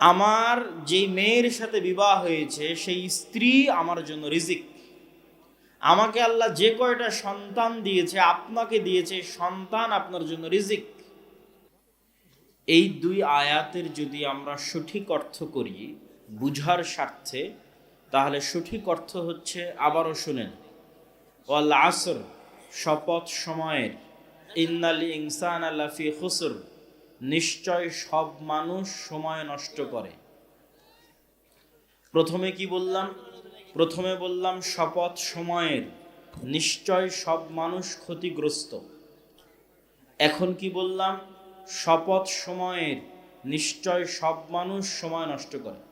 আমার যেই মেয়ের সাথে বিবাহ হয়েছে, সেই স্ত্রী আমার জন্য রিজিক। আমাকে আল্লাহ যে কয়টা সন্তান দিয়েছে, আপনাকে দিয়েছে, সন্তান আপনার জন্য রিজিক। এই দুই আয়াতের যদি আমরা সঠিক অর্থ করি বুঝার স্বার্থে, তাহলে সঠিক অর্থ হচ্ছে, আবারও শুনেন ওয়াল আসর শপথ সময়ের ইন্নালি ইনসান আল্লাফি খুসর। নিশ্চয় সব মানুষ সময় নষ্ট করে। প্রথমে কি বললাম? প্রথমে বললাম শপথ সময়ের। নিশ্চয় সব মানুষ ক্ষতিগ্রস্ত। এখন কি বললাম? শপথ সময়ের। নিশ্চয় সব মানুষ সময় নষ্ট করে।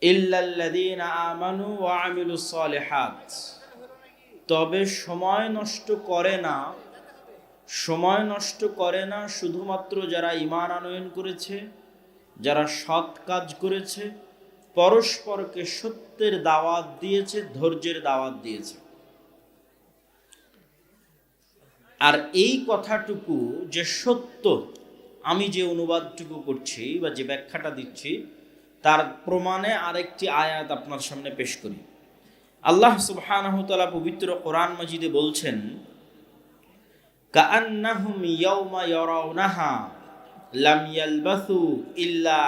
ইল্লাল্লাযীনা আমানু ওয়া আমিলুস সালিহাত। তবে সময় নষ্ট করে না। সময় নষ্ট করে না, শুধুমাত্র যারা ইমান আনয়ন করেছে, যারা সৎ কাজ করেছে, পরস্পরকে সত্যের দাওয়াত দিয়েছে, ধৈর্যের দাওয়াত দিয়েছে। আর এই কথাটুকু যে সত্য, আমি যে অনুবাদটুকু করছি বা যে ব্যাখ্যাটা দিচ্ছি, তার প্রমাণে আরেকটি আয়াত আপনার সামনে পেশ করি। আল্লাহ সুবহানাহু তাআলা পবিত্র কোরআন মাজিদে বলছেন ইল্লা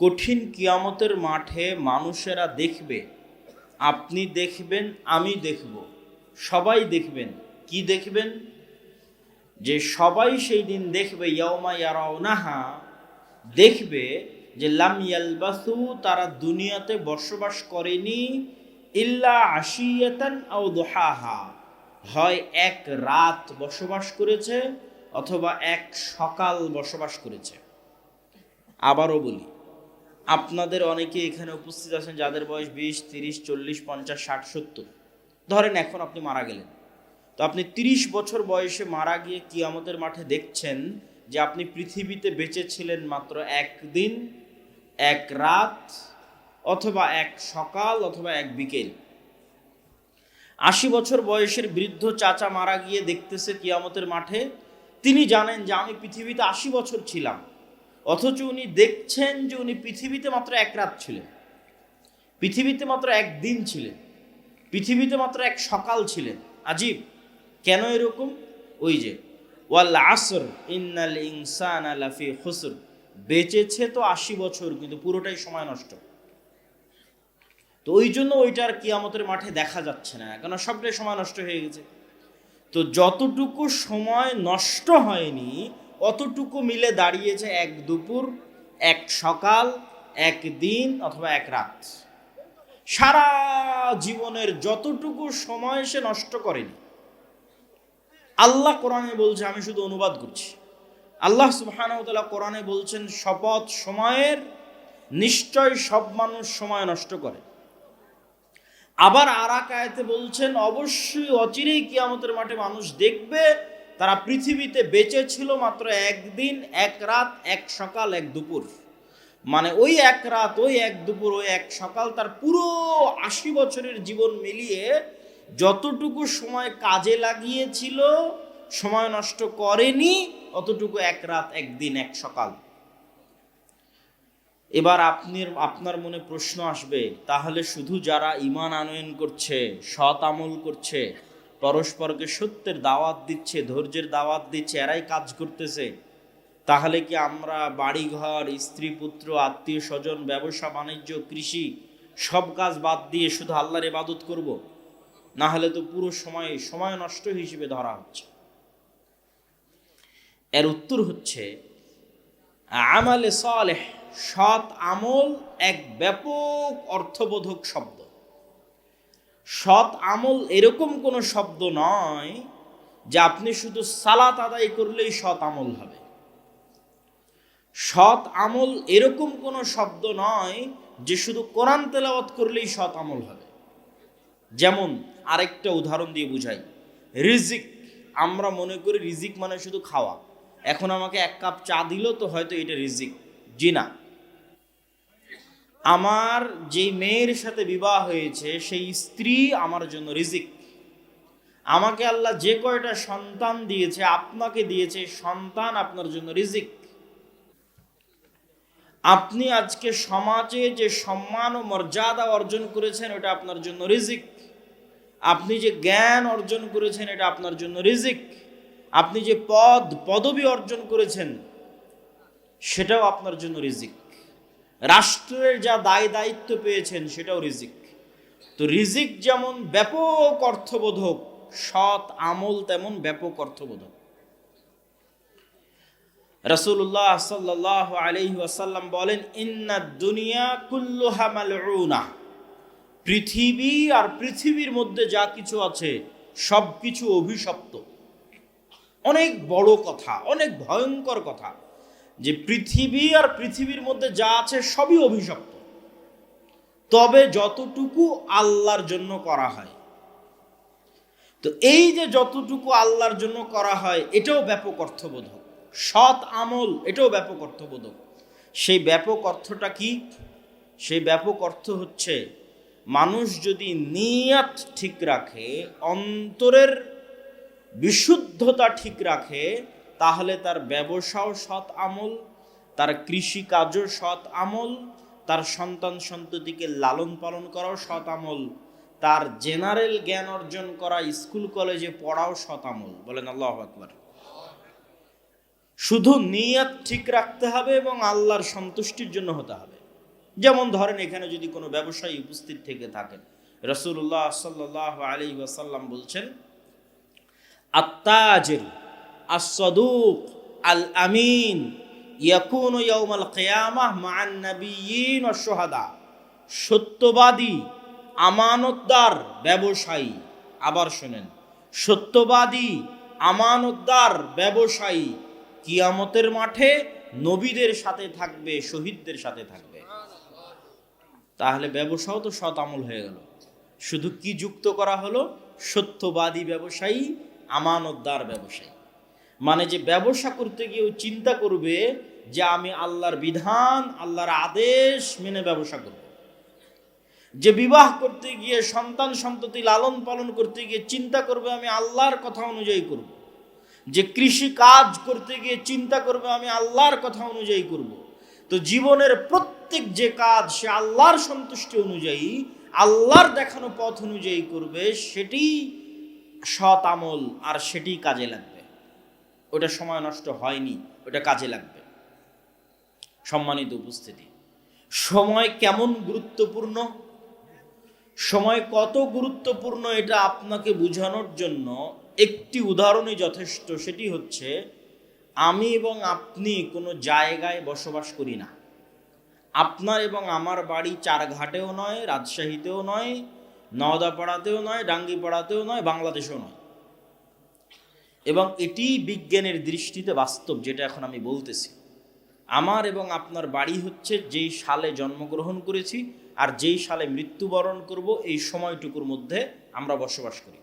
কঠিন কিয়ামতের মাঠে মানুষেরা দেখবে, আপনি দেখবেন, আমি দেখব। সবাই দেখবেন, কি দেখবেন? যে সবাই সেই দিন দেখবে ইয়াওমা ইয়ারাউনাহা, দেখবে যে লাম ইয়ালবাসু তারা দুনিয়াতে বসবাস করেনি, ইল্লা আশিয়াতান আও দুহাহা। হয় এক রাত বসবাস করেছে অথবা এক সকাল বসবাস করেছে। আবারও বলি, আপনাদের অনেকে এখানে উপস্থিত আছেন যাদের বয়স বিশ, তিরিশ, চল্লিশ, পঞ্চাশ, ষাট, সত্তর। ধরেন এখন আপনি মারা গেলেন। তো আপনি তিরিশ বছর বয়সে মারা গিয়ে কিয়ামতের মাঠে দেখছেন যে আপনি পৃথিবীতে বেঁচে ছিলেন মাত্র একদিন, এক রাত, অথবা এক সকাল, অথবা এক বিকেল। আশি বছর বয়সের বৃদ্ধ চাচা মারা গিয়ে দেখতেছে কিয়ামতের মাঠে। তিনি জানেন যে আমি পৃথিবীতে আশি বছর ছিলাম, অথচ উনি দেখছেন যে উনি পৃথিবীতে মাত্র এক রাত ছিলেন। পৃথিবীতে মাত্র একদিন ছিলেন, পৃথিবীতে মাত্র এক সকাল ছিলেন। আজীব, কেন এরকম? ওই যে, ওয়াল আসর, ইন্নাল ইনসান আলাফি খুসর। বেঁচেছে তো আশি বছর, কিন্তু পুরোটাই সময় নষ্ট। তো ওই জন্য ওইটার কিয়ামতের মাঠে দেখা যাচ্ছে না, কেন সবটাই সময় নষ্ট হয়ে গেছে। তো যতটুকু সময় নষ্ট হয়নি, অতটুকু মিলে দাঁড়িয়েছে এক দুপুর, এক সকাল, এক দিন অথবা এক রাত। সারা জীবনের যতটুকু সময় সে নষ্ট করেনি। আল্লাহ কোরআনে বলছে, আমি শুধু অনুবাদ করছি। আল্লাহ সুবহানাহু কোরআনে বলছেন, শপথ সময়ের, নিশ্চয় সব মানুষ সময় নষ্ট করে। আবার আর বলছেন, অবশ্যই অচিরেই কিয়ামতের মাঠে মানুষ দেখবে। তারা পৃথিবীতে বেঁচে ছিল মাত্র একদিন, এক রাত, এক সকাল, এক দুপুর। মানে ওই এক রাত, ওই এক দুপুর, ওই এক সকাল তার পুরো আশি বছরের জীবন মিলিয়ে যতটুকু সময় কাজে লাগিয়েছিল, সময় নষ্ট করেনি, অতটুকু এক রাত একদিন এক সকাল। এবার আপনি আপনার মনে প্রশ্ন আসবে, তাহলে শুধু যারা ইমান আনয়ন করছে, সৎ আমল করছে, পরস্পরকে সত্যের দাওয়াত দিচ্ছে, ধৈর্যের দাওয়াত দিচ্ছে, এরাই কাজ করতেছে, তাহলে কি আমরা বাড়িঘর, স্ত্রী পুত্র, আত্মীয় স্বজন, ব্যবসা, বাণিজ্য, কৃষি, সব কাজ বাদ দিয়ে শুধু আল্লাহর ইবাদত করব? না হলে তো পুরো সময়ে, সময় নষ্ট হিসেবে ধরা হচ্ছে। এর উত্তর হচ্ছে, আমালে সালেহ সৎ আমল এক ব্যাপক অর্থবোধক শব্দ। সৎ আমল এরকম কোনো শব্দ নয় যে আপনি শুধু সালাত আদায় করলেই সৎ আমল হবে। সৎ আমল এরকম কোনো শব্দ নয় যে শুধু কোরআন তেলাওয়াত করলেই সৎ আমল হবে। যেমন আরেকটা উদাহরণ দিয়ে বুঝাই। রিজিক, আমরা মনে করি রিজিক মানে শুধু খাওয়া। এখন আমাকে এক কাপ চা দিল তো হয়তো এটা রিজিক। জি না। আমার যেই মেয়ের সাথে বিবাহ হয়েছে, সেই স্ত্রী আমার জন্য রিজিক। আমাকে আল্লাহ যে কয়টা সন্তান দিয়েছে, আপনাকে দিয়েছে, সন্তান আপনার জন্য রিজিক। আপনি আজকে সমাজে যে সম্মান ও মর্যাদা অর্জন করেছেন, ওটা আপনার জন্য রিজিক। আপনি যে জ্ঞান অর্জন করেছেন, এটা আপনার জন্য রিজিক। আপনি যে পদ, পদবি অর্জন করেছেন, সেটাও আপনার জন্য রিজিক। রাষ্ট্রের যা দায় দায়িত্ব পেয়েছেন সেটাও রিজিক। তো রিজিক যেমন ব্যাপক অর্থবোধক, সৎ আমল তেমন ব্যাপক অর্থবোধক। রসুল্লাহ সাল্লাহ আলহি আসাল্লাম বলেন, ইন্না দুনিয়া কুল্লুহা মালউনা। পৃথিবী আর পৃথিবীর মধ্যে যা কিছু আছে সব কিছু অভিশপ্ত। অনেক বড় কথা, অনেক ভয়ঙ্কর কথা। যে পৃথিবী আর পৃথিবীর মধ্যে যা আছে সবই অভিশপ্ত। তবে যতটুকু আল্লাহর জন্য করা হয়, তো এই যে যতটুকু আল্লাহর জন্য করা হয়, এটাও ব্যাপক অর্থবোধক। সৎ আমল, এটাও ব্যাপক অর্থবোধক। সেই ব্যাপক অর্থটা কি? সেই ব্যাপক অর্থ হচ্ছে, মানুষ যদি নিয়াত ঠিক রাখে, অন্তরের বিশুদ্ধতা ঠিক রাখে তাহলে তার ব্যবসাও সৎ আমল, তার কৃষিকাজও সৎ আমল, তার সন্তান সন্ততিকে লালন পালন করাও সৎ আমল, তার জেনারেল জ্ঞান অর্জন করা স্কুল কলেজে পড়াও সৎ আমল। বলেন আল্লাহ আকবর। শুধু নিয়াত ঠিক রাখতে হবে এবং আল্লাহর সন্তুষ্টির জন্য হতে হবে। যেমন ধরেন এখানে যদি কোনো ব্যবসায়ী উপস্থিত থেকে থাকেন রসুল্লাহ সাল্লাহ আলী ওয়াসাল্লাম বলছেন আত্মাজের আসদুক আল আমিন ইয়াকুন ইয়াউমাল কিয়ামাহ মান নাবিয়িন ওয়াশ শুহাদা। সত্যবাদী, আমানতদার, ব্যবসায়ী। আবার শুনেন, সত্যবাদী, আমানতদার, ব্যবসায়ী কিয়ামতের মাঠে নবীদের সাথে থাকবে, শহীদদের সাথে থাকবে। তাহলে ব্যবসাও তো সৎ আমল হয়ে গেল। শুধু কি যুক্ত করা হলো? সত্যবাদী ব্যবসায়ী, আমানতদার ব্যবসায়ী। মানে যে ব্যবসা করতে গিয়েও চিন্তা করবে যে আমি আল্লাহর বিধান, আল্লাহর আদেশ মেনে ব্যবসা করব। যে বিবাহ করতে গিয়ে, সন্তান সন্ততি লালন পালন করতে গিয়ে চিন্তা করবে, আমি আল্লাহর কথা অনুযায়ী করব। যে কৃষি কাজ করতে গিয়ে চিন্তা করবে, আমি আল্লাহর কথা অনুযায়ী করব। তো জীবনের প্রত্যেক যে কাজ সে আল্লাহর সন্তুষ্টি অনুযায়ী, আল্লাহর দেখানো পথ অনুযায়ী করবে, সেটি সৎ আমল আর সেটি কাজে লাগবে। ওটা সময় নষ্ট হয়নি, ওটা কাজে লাগবে। সম্মানিত উপস্থিতি, সময় কেমন গুরুত্বপূর্ণ? সময় কত গুরুত্বপূর্ণ এটা আপনাকে বোঝানোর জন্য একটি উদাহরণই যথেষ্ট, সেটি হচ্ছে আমি এবং আপনি কোনো জায়গায় বসবাস করি না। আপনার এবং আমার বাড়ি চারঘাটেও নয়, রাজশাহীতেও নয়, নওদাপাড়াতেও নয়, ডাঙ্গিপাড়াতেও নয়, বাংলাদেশেও নয়। এবং এটি বিজ্ঞানের দৃষ্টিতে বাস্তব, যেটা এখন আমি বলতেছি। আমার এবং আপনার বাড়ি হচ্ছে যেই সালে জন্মগ্রহণ করেছি আর যেই সালে মৃত্যুবরণ করব, এই সময়টুকুর মধ্যে আমরা বসবাস করি।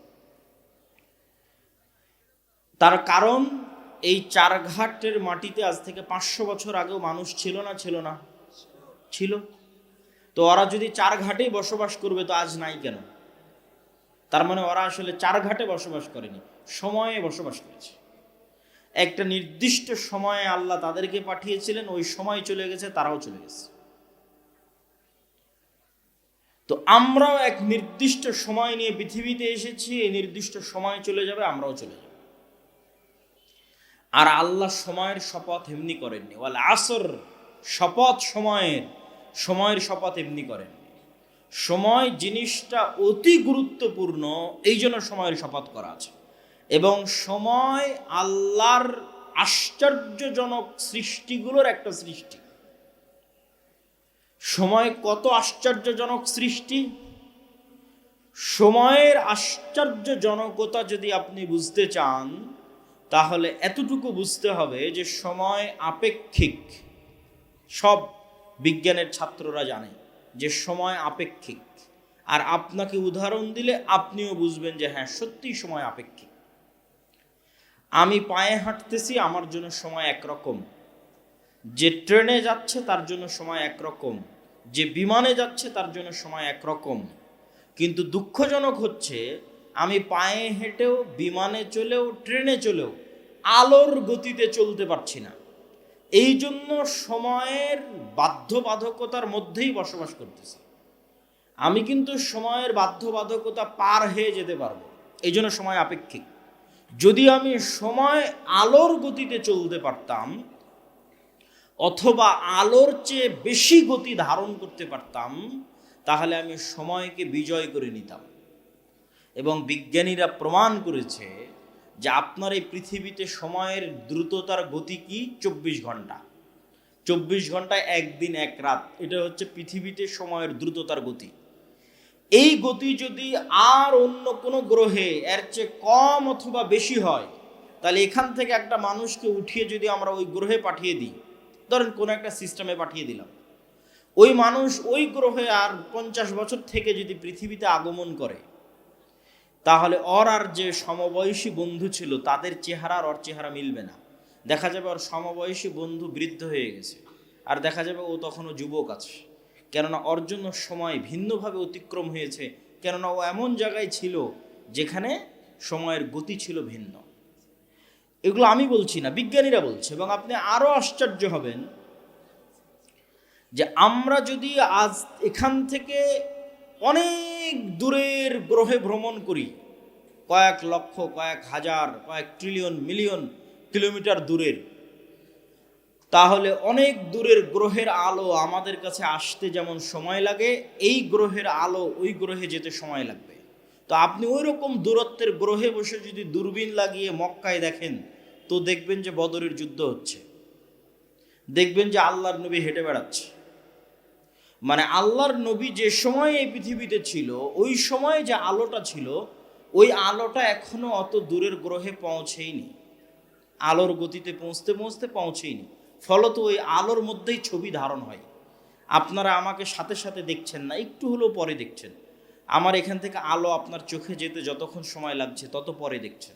তার কারণ, এই চারঘাটের মাটিতে আজ থেকে পাঁচশো বছর আগেও মানুষ ছিল না ছিল না? ছিল। তো ওরা যদি চার ঘাটেই বসবাস করবে, তো আজ নাই কেন? তার মানে ওরা আসলে চার ঘাটে বসবাস করেনি। সময়ে বসবাস করেছে। একটা নির্দিষ্ট সময়ে আল্লাহ তাদেরকে পাঠিয়েছিলেন, ওই সময় চলে গেছে, তারাও চলে গেছে। তো আমরাও এক নির্দিষ্ট সময় নিয়ে পৃথিবীতে এসেছি, এই নির্দিষ্ট সময় চলে যাবে, আমরাও চলে যাব। আর আল্লাহ সময়ের শপথ এমনি করেননি। ওয়াল আসর শপথ সময়ের সময়ের শপথ এমনি করেন সময় জিনিসটা অতি গুরুত্বপূর্ণ, এই জন্য সময়ের শপথ করা আছে। এবং সময় আল্লাহর আশ্চর্যজনক সৃষ্টিগুলোর একটা সৃষ্টি। সময় কত আশ্চর্যজনক সৃষ্টি? সময়ের আশ্চর্যজনকতা যদি আপনি বুঝতে চান, তাহলে এতটুকু বুঝতে হবে যে সময় আপেক্ষিক। সব বিজ্ঞানের ছাত্ররা জানে যে সময় আপেক্ষিক। আর আপনাকে উদাহরণ দিলে আপনিও বুঝবেন যে হ্যাঁ সত্যি সময় আপেক্ষিক। আমি পায়ে হাঁটতেছি, আমার জন্য সময় একরকম। যে ট্রেনে যাচ্ছে, তার জন্য সময় একরকম। যে বিমানে যাচ্ছে, তার জন্য সময় একরকম। কিন্তু দুঃখজনক হচ্ছে, আমি পায়ে হেঁটেও, বিমানে চলেও, ট্রেনে চলেও, আলোর গতিতে চলতে পারছি না। এই জন্য সময়ের বাধ্যবাধকতার মধ্যেই বসবাস করতেছি। আমি কিন্তু সময়ের বাধ্যবাধকতা পার হয়ে যেতে পারব। এই জন্য সময় আপেক্ষিক। যদি আমি সময় আলোর গতিতে চলতে পারতাম, অথবা আলোর চেয়ে বেশি গতি ধারণ করতে পারতাম, তাহলে আমি সময়কে বিজয় করে নিতাম। এবং বিজ্ঞানীরা প্রমাণ করেছে যে আপনার এই পৃথিবীতে সময়ের দ্রুততার গতি কি? চব্বিশ ঘণ্টা। চব্বিশ ঘন্টায় একদিন, এক রাত। এটা হচ্ছে পৃথিবীতে সময়ের দ্রুততার গতি। এই গতি যদি আর অন্য কোনো গ্রহে এর চেয়ে কম অথবা বেশি হয়, তাহলে এখান থেকে একটা মানুষকে উঠিয়ে যদি আমরা ওই গ্রহে পাঠিয়ে দিই, ধরেন কোনো একটা সিস্টেমে পাঠিয়ে দিলাম। ওই মানুষ ওই গ্রহে আর পঞ্চাশ বছর থেকে যদি পৃথিবীতে আগমন করে, তাহলে অর আর যে সমবয়সী বন্ধু ছিল, তাদের চেহারা আর ওর চেহারা মিলবে না। দেখা যাবে ওর সমবয়সী বন্ধু বৃদ্ধ হয়ে গেছে, আর দেখা যাবে ও তখনও যুবক আছে। কেননা ওর জন্য সময় ভিন্নভাবে অতিক্রম হয়েছে, কেননা ও এমন জায়গায় ছিল যেখানে সময়ের গতি ছিল ভিন্ন। এগুলো আমি বলছি না, বিজ্ঞানীরা বলছে, এবং আপনি আরও আশ্চর্য হবেন যে আমরা যদি আজ এখান থেকে অনেক দূরের গ্রহে ভ্রমণ করি, কয়েক লক্ষ, কয়েক হাজার, কয়েক ট্রিলিয়ন মিলিয়ন কিলোমিটার দূরের তাহলে অনেক দূরের গ্রহের আলো আমাদের কাছে আসতে যেমন সময় লাগে, এই গ্রহের আলো ওই গ্রহে যেতে সময় লাগবে। তো আপনি ওই রকম দূরত্বের গ্রহে বসে যদি দূরবীন লাগিয়ে মক্কায় দেখেন, তো দেখবেন যে বদরের যুদ্ধ হচ্ছে। দেখবেন যে আল্লাহর নবী হেঁটে বেড়াচ্ছে। মানে আল্লাহর নবী যে সময় এই পৃথিবীতে ছিল, ওই সময় যে আলোটা ছিল, ওই আলোটা এখনও অত দূরের গ্রহে পৌঁছেইনি। আলোর গতিতে পৌঁছতে পৌঁছতে পৌঁছেইনি। ফলত ওই আলোর মধ্যেই ছবি ধারণ হয়। আপনারা আমাকে সাথে সাথে দেখছেন না, একটু হলেও পরে দেখছেন। আমার এখান থেকে আলো আপনার চোখে যেতে যতক্ষণ সময় লাগছে, তত পরে দেখছেন।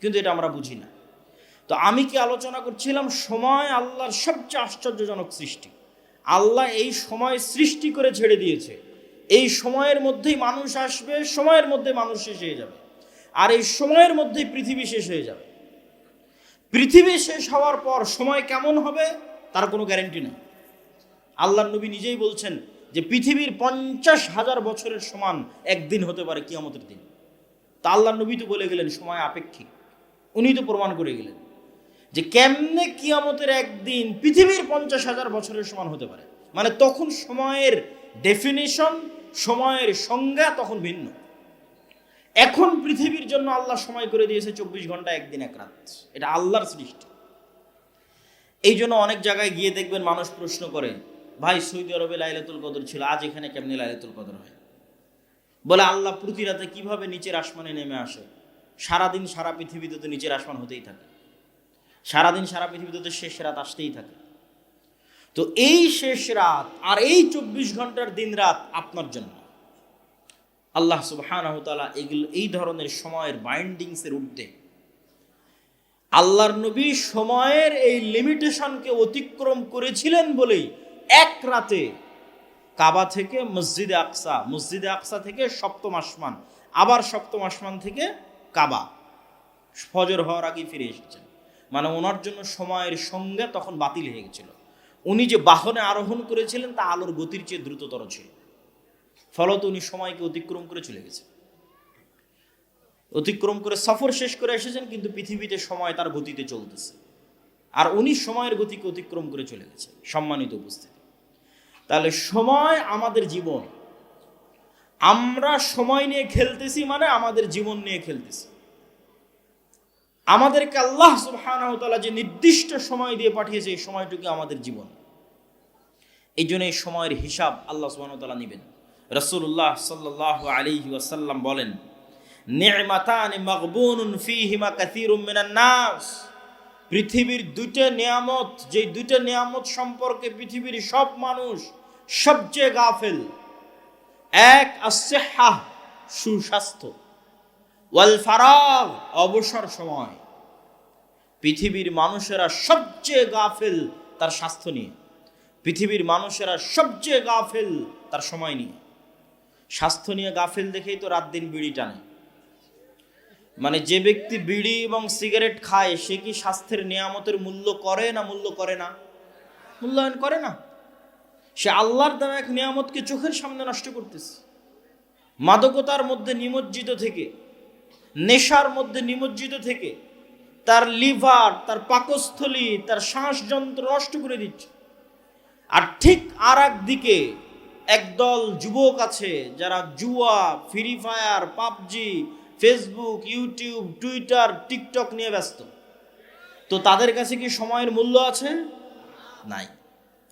কিন্তু এটা আমরা বুঝি না। তো আমি কি আলোচনা করছিলাম? সময় আল্লাহর সবচেয়ে আশ্চর্যজনক সৃষ্টি। আল্লাহ এই সময় সৃষ্টি করে ছেড়ে দিয়েছে। এই সময়ের মধ্যেই মানুষ আসবে, সময়ের মধ্যে মানুষ শেষ হয়ে যাবে। আর এই সময়ের মধ্যেই পৃথিবী শেষ হয়ে যাবে। পৃথিবী শেষ হওয়ার পর সময় কেমন হবে, তার কোনো গ্যারেন্টি নেই। আল্লাহ নবী নিজেই বলছেন যে, পৃথিবীর পঞ্চাশ হাজার বছরের সমান একদিন হতে পারে কিয়ামতের দিন। তা আল্লাহ নবী তো বলে গেলেন, সময় আপেক্ষিক। উনি তো প্রমাণ করে গেলেন যে, কেমনে কিয়ামতের একদিন পৃথিবীর পঞ্চাশ হাজার বছরের সমান হতে পারে। মানে তখন সময়ের ডেফিনেশন সময়ের সংজ্ঞা তখন ভিন্ন। এখন পৃথিবীর জন্য আল্লাহ সময় করে দিয়েছে চব্বিশ ঘণ্টা একদিন এক রাত। এটা আল্লাহর সৃষ্টি। এই জন্য অনেক জায়গায় গিয়ে দেখবেন মানুষ প্রশ্ন করে, ভাই, সৌদি আরবে লাইলাতুল কদর ছিল, আজ এখানে কেমনি লাইলাতুল কদর হয়? বলে, আল্লাহ প্রতি রাতে কীভাবে নিচের আসমানে নেমে আসে? সারাদিন সারা পৃথিবীতে তো নিচের আসমান হতেই থাকে। সারাদিন সারা পৃথিবীতে তো শেষ রাত আসতেই থাকে। তো এই শেষ রাত আর এই চব্বিশ ঘণ্টার দিন রাত আপনার জন্য। আল্লাহ সুবাহানহতালা এগুলো, এই ধরনের সময়ের বাইন্ডিংসের ঊর্ধ্বে। আল্লাহর নবী সময়ের এই লিমিটেশনকে অতিক্রম করেছিলেন বলেই এক রাতে কাবা থেকে মসজিদে আকসা মসজিদে আকসা থেকে সপ্তম আসমান, আবার সপ্তম আসমান থেকে কাবা। ফজর হওয়ার আগেই ফিরে এসেছেন। মানে ওনার জন্য সময়ের সঙ্গে তখন বাতিল হয়ে গেছিল। উনি যে বাহনে আরোহণ করেছিলেন, তা আলোর গতির চেয়ে দ্রুততর ছিল। ফলত উনি সময়কে অতিক্রম করে চলে গেছে। অতিক্রম করে সফর শেষ করে এসেছেন, কিন্তু পৃথিবীতে সময় তার গতিতে চলতেছে। আর উনি সময়ের গতিকে অতিক্রম করে চলে গেছে সম্মানিত উপস্থিতি। তাহলে সময় আমাদের জীবন। আমরা সময় নিয়ে খেলতেছি মানে আমাদের জীবন নিয়ে খেলতেছি। আমাদেরকে আল্লাহ সুবহানাহু যে নির্দিষ্ট সময় দিয়ে পাঠিয়েছে, এই সময়টুকু আমাদের জীবন। এই জন্য এই সময়ের হিসাব আল্লাহ সুবহানাহু তাআলা নেবেন। রসুল্লাহ সাল্লাহ আলী ওয়াসাল্লাম বলেন, নি'মাতান মাগবুনুন ফীহিমা কাসীরুম মিনান নাস। পৃথিবীর দুইটা নিয়ামত যে দুইটা নিয়ামত সম্পর্কে পৃথিবীর সব মানুষ সবচেয়ে গাফেল। এক আসেহা সুস্বাস্থ্য। ওয়াল ফারাগ, অবসর সময়। পৃথিবীর মানুষেরা সবচেয়ে গাফেল তার স্বাস্থ্য নিয়ে। পৃথিবীর মানুষেরা সবচেয়ে গাফেল তার সময় নিয়ে। স্বাস্থ্য নিয়ে গাফিল দেখেই তো রাত দিন বিড়ি টানে। মানে যে ব্যক্তি বিড়ি এবং সিগারেট খায়, সে কি স্বাস্থ্যের নিয়ামতের মূল্য করে না মূল্য করে না? মূল্যায়ন করে না। সে আল্লাহর দ্বারা এক নিয়ামতকে চোখের সামনে নষ্ট করতেছে। মাদকতার মধ্যে নিমজ্জিত থেকে, নেশার মধ্যে নিমজ্জিত থেকে তার লিভার, তার পাকস্থলী, তার শ্বাসযন্ত্র নষ্ট করে দিচ্ছে। আর ঠিক আর দিকে একদল যুবক আছে যারা জুয়া Free Fire PUBG Facebook YouTube Twitter TikTok নিয়ে ব্যস্ত। তো তাদের কাছে কি সময়ের মূল্য আছে? নাই।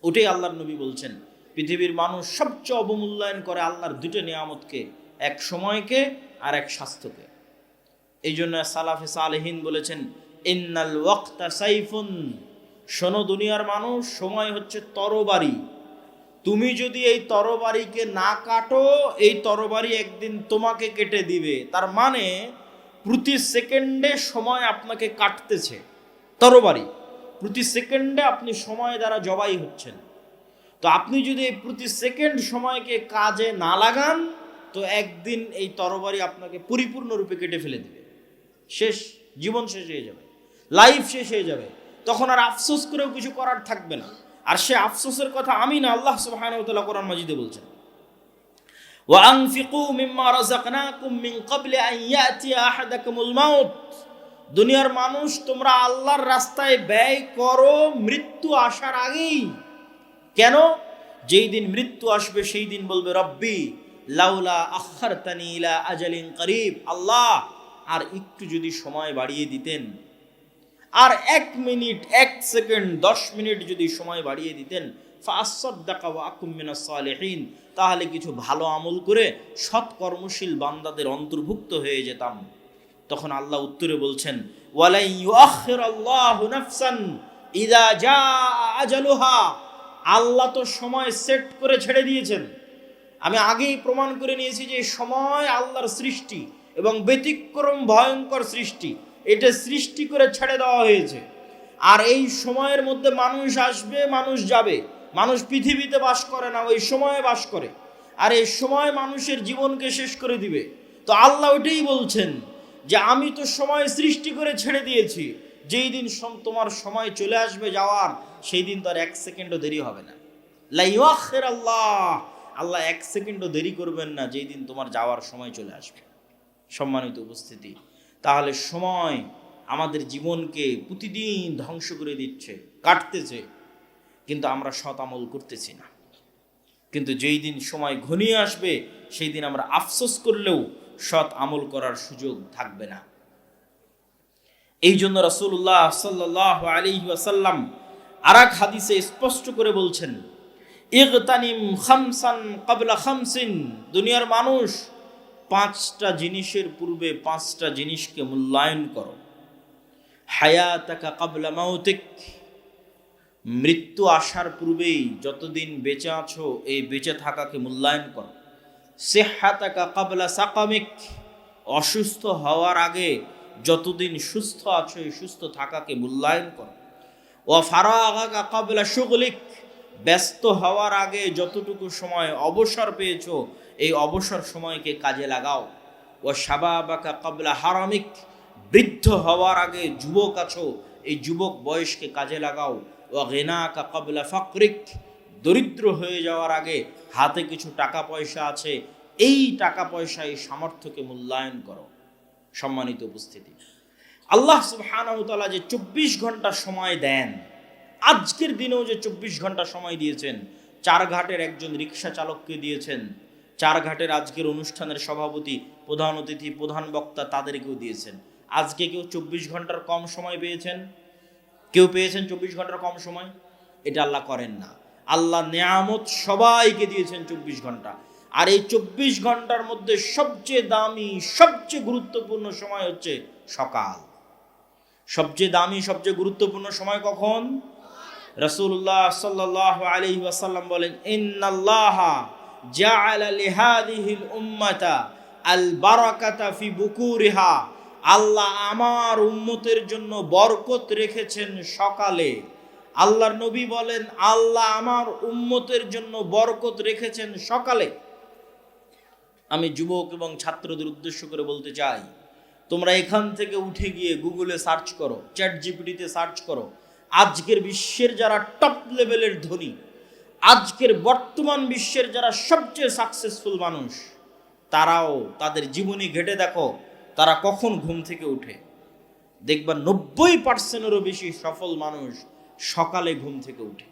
ওটাই আল্লাহর নবী বলছেন, পৃথিবীর মানুষ সবচেয়ে অবমূল্যায়ন করে আল্লাহর দুটো নিয়ামতকে, এক সময়কে আর এক স্বাস্থ্যকে। এই জন্য সালাফে সালেহিন বলেছেন, ইন্নাল ওয়াক্তা সাইফুন। শোনো দুনিয়ার মানুষ, সময় হচ্ছে তরবারি। তুমি যদি এই তরবারিকে না কাটো, এই তরবারি একদিন তোমাকে কেটে দিবে। তার মানে প্রতি সেকেন্ডে সময় আপনাকে কাটতেছে তরবারি। প্রতি সেকেন্ডে আপনি সময় দ্বারা জবাই হচ্ছেন। তো আপনি যদি এই প্রতি সেকেন্ড সময়কে কাজে না লাগান, তো একদিন এই তরবারি আপনাকে পরিপূর্ণরূপে কেটে ফেলে দিবে। শেষ, জীবন শেষ হয়ে যাবে। লাইফ শেষ হয়ে যাবে। তখন আর আফসোস করেও কিছু করার থাকবে না। আর সে আফসোসের কথা আমি না আল্লাহ সুবহানাহু ওয়া তাআলা কোরআন মাজিদে বলছেন وأنفقوا مما رزقناكم من قبل أن يأتي أحدكم الموت দুনিয়ার মানুষ তোমরা আল্লাহর রাস্তায় ব্যয় করো মৃত্যু আসার আগেই কেন যেই দিন মৃত্যু আসবে সেই দিন বলবে রব্বি লাউলা আখারতানি ইলা আজালিন করিব আল্লাহ আর একটু যদি সময় বাড়িয়ে দিতেন আর এক মিনিট, এক সেকেন্ড, দশ মিনিট যদি সময় বাড়িয়ে দিতেন তাহলে কিছু ভালো আমল করে সৎ কর্মশীল বান্দাদের অন্তর্ভুক্ত হয়ে যেতাম। তখন আল্লাহ উত্তরে বলছেন আল্লাহু নাফসান আজালুহা। আল্লাহ তো সময় সেট করে ছেড়ে দিয়েছেন। আমি আগেই প্রমাণ করে নিয়েছি যে সময় আল্লাহর সৃষ্টি এবং ব্যতিক্রম, ভয়ঙ্কর সৃষ্টি। এটা সৃষ্টি করে ছেড়ে দেওয়া হয়েছে। আর এই সময়ের মধ্যে মানুষ আসবে, মানুষ যাবে। মানুষ পৃথিবীতে বাস করে না, ওই সময়ে বাস করে। আর এই সময় মানুষের জীবনকে শেষ করে দিবে। তো আল্লাহ ওইটাই বলছেন যে, আমি তো সময় সৃষ্টি করে ছেড়ে দিয়েছি। যেই দিন তোমার সময় চলে আসবে যাওয়ার, সেই দিন তো আর এক সেকেন্ডও দেরি হবে না। লাইওয়াখের আল্লাহ আল্লাহ এক সেকেন্ডও দেরি করবেন না, যেই দিন তোমার যাওয়ার সময় চলে আসবে। সম্মানিত উপস্থিতি তাহলে সময় আমাদের জীবনকে প্রতিদিন ধ্বংস করে দিচ্ছে, কাটতেছে। কিন্তু আমরা সৎ আমল করতেছি না। কিন্তু যেই দিন সময় ঘনিয়ে আসবে, সেই দিন আমরা আফসোস করলেও সৎ আমল করার সুযোগ থাকবে না। এই জন্য রসুল্লাহ সাল্লাহ আলী ওয়াসাল্লাম আর এক হাদিসে স্পষ্ট করে বলছেন, ইগতানিম খামসান কাবলা খামসিন, দুনিয়ার মানুষ পাঁচটা জিনিসের পূর্বে পাঁচটা জিনিসকে মূল্যায়ন করো। হায়াতাকা কাবলা মাউতিক। মৃত্যু আসার পূর্বেই যতদিন বেঁচে আছো, এই বেঁচে থাকাকে মূল্যায়ন করো। সেহাতাকা কাবলা সাকামিক। অসুস্থ হওয়ার আগে যতদিন সুস্থ আছো, এই সুস্থ থাকাকে মূল্যায়ন করো। ও ফারাগা কাবলা সুগলিক ব্যস্ত হওয়ার আগে যতটুকু সময় অবসর পেয়েছ এই অবসর সময়কে কাজে লাগাও। ও সাবাবাকা কাবলা হারামিক, বৃদ্ধ হওয়ার আগে যুবক আছো, এই যুবক বয়সকে কাজে লাগাও। ও গেনাকা কাবলা ফকরিক, দরিদ্র হয়ে যাওয়ার আগে হাতে কিছু টাকা পয়সা আছে, এই টাকা পয়সা এই সামর্থ্যকে মূল্যায়ন করো। সম্মানিত উপস্থিতি। আল্লাহ সুবহানাহু যে চব্বিশ ঘণ্টা সময় দেন, আজকের দিনেও যে চব্বিশ ঘণ্টা সময় দিয়েছেন, চার ঘাটের একজন রিক্সা চালককে দিয়েছেন চার ঘাটের আজকের অনুষ্ঠানের সভাপতি প্রধান অতিথি, প্রধান বক্তা তাদেরকেও দিয়েছেন। আজকে কেউ চব্বিশ ঘণ্টার কম সময় পেয়েছেন? কেউ পেয়েছেন চব্বিশ ঘণ্টার কম সময়? এটা আল্লাহ করেন না। আল্লাহ নিয়ামত সবাইকে দিয়েছেন চব্বিশ ঘণ্টা। আর এই চব্বিশ ঘণ্টার মধ্যে সবচেয়ে দামি, সবচেয়ে গুরুত্বপূর্ণ সময় হচ্ছে সকাল। সবচেয়ে দামি, সবচেয়ে গুরুত্বপূর্ণ সময় কখন? রসুল্লাহ সাল্লাহ আলী ওয়াসাল্লাম বলেন, ইন্নাল্লাহ আল্লাহ আমার উম্মতের জন্য বরকত রেখেছেন সকালে। আল্লাহর নবী বলেন, আল্লাহ আমার উম্মতের জন্য বরকত রেখেছেন সকালে। আমি যুবক এবং ছাত্রদের উদ্দেশ্য করে বলতে চাই, তোমরা এখান থেকে উঠে গিয়ে গুগলে সার্চ করো, চ্যাট জিপিটিতে সার্চ করো। আজকের বিশ্বের যারা টপ লেভেলের ধনী আজকের বর্তমান বিশ্বের যারা সবচেয়ে সাকসেসফুল মানুষ, তারাও তাদের জীবনী ঘেটে দেখো, তারা কখন ঘুম থেকে উঠে। দেখবা নব্বই পার্সেন্টেরও বেশি সফল মানুষ সকালে ঘুম থেকে উঠে।